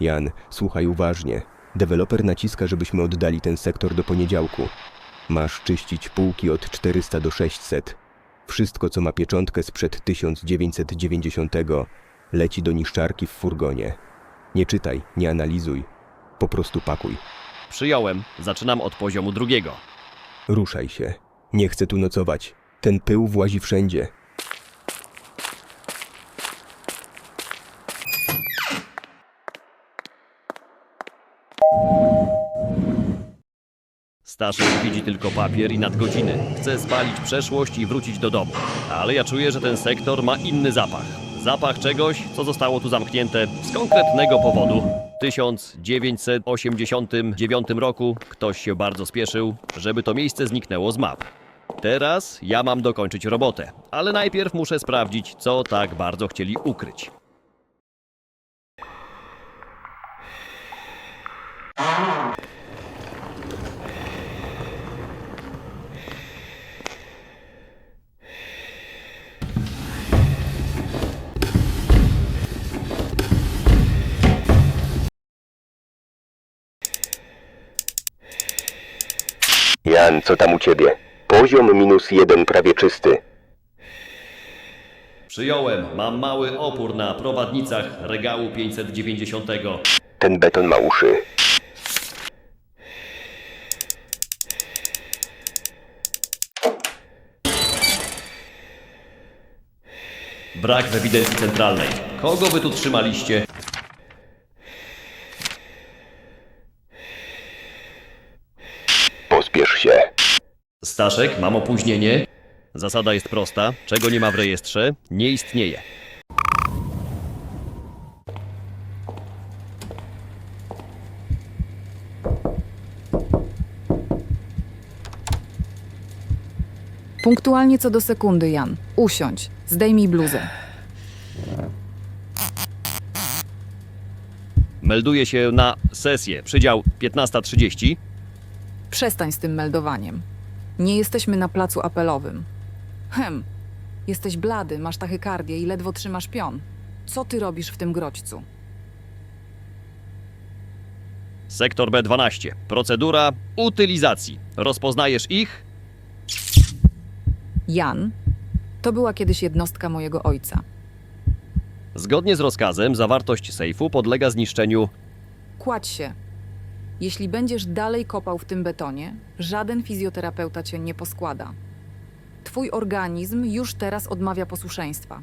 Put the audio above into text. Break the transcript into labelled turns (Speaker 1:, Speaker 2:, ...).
Speaker 1: Jan, słuchaj uważnie. Deweloper naciska, żebyśmy oddali ten sektor do poniedziałku. Masz czyścić półki od 400 do 600. Wszystko, co ma pieczątkę sprzed 1990, leci do niszczarki w furgonie. Nie czytaj, nie analizuj. Po prostu pakuj.
Speaker 2: Przyjąłem. Zaczynam od poziomu drugiego.
Speaker 1: Ruszaj się. Nie chcę tu nocować. Ten pył włazi wszędzie.
Speaker 2: Staszek widzi tylko papier i nadgodziny. Chce spalić przeszłość i wrócić do domu. Ale ja czuję, że ten sektor ma inny zapach. Zapach czegoś, co zostało tu zamknięte z konkretnego powodu. W 1989 roku ktoś się bardzo spieszył, żeby to miejsce zniknęło z map. Teraz ja mam dokończyć robotę, ale najpierw muszę sprawdzić, co tak bardzo chcieli ukryć.
Speaker 1: Jan, co tam u ciebie? Poziom minus jeden prawie czysty.
Speaker 2: Przyjąłem, mam mały opór na prowadnicach regału 590.
Speaker 1: Ten beton ma uszy.
Speaker 2: Brak w ewidencji centralnej. Kogo wy tu trzymaliście?
Speaker 1: Pospiesz się.
Speaker 2: Staszek, mam opóźnienie. Zasada jest prosta. Czego nie ma w rejestrze, nie istnieje.
Speaker 3: Punktualnie co do sekundy, Jan. Usiądź. Zdejmij bluzę.
Speaker 2: Melduję się na sesję. Przydział 15.30.
Speaker 3: Przestań z tym meldowaniem. Nie jesteśmy na placu apelowym. Hem. Jesteś blady, masz tachykardię i ledwo trzymasz pion. Co ty robisz w tym grodźcu?
Speaker 2: Sektor B12. Procedura utylizacji. Rozpoznajesz ich?
Speaker 3: Jan, to była kiedyś jednostka mojego ojca.
Speaker 2: Zgodnie z rozkazem zawartość sejfu podlega zniszczeniu.
Speaker 3: Kładź się. Jeśli będziesz dalej kopał w tym betonie, żaden fizjoterapeuta cię nie poskłada. Twój organizm już teraz odmawia posłuszeństwa.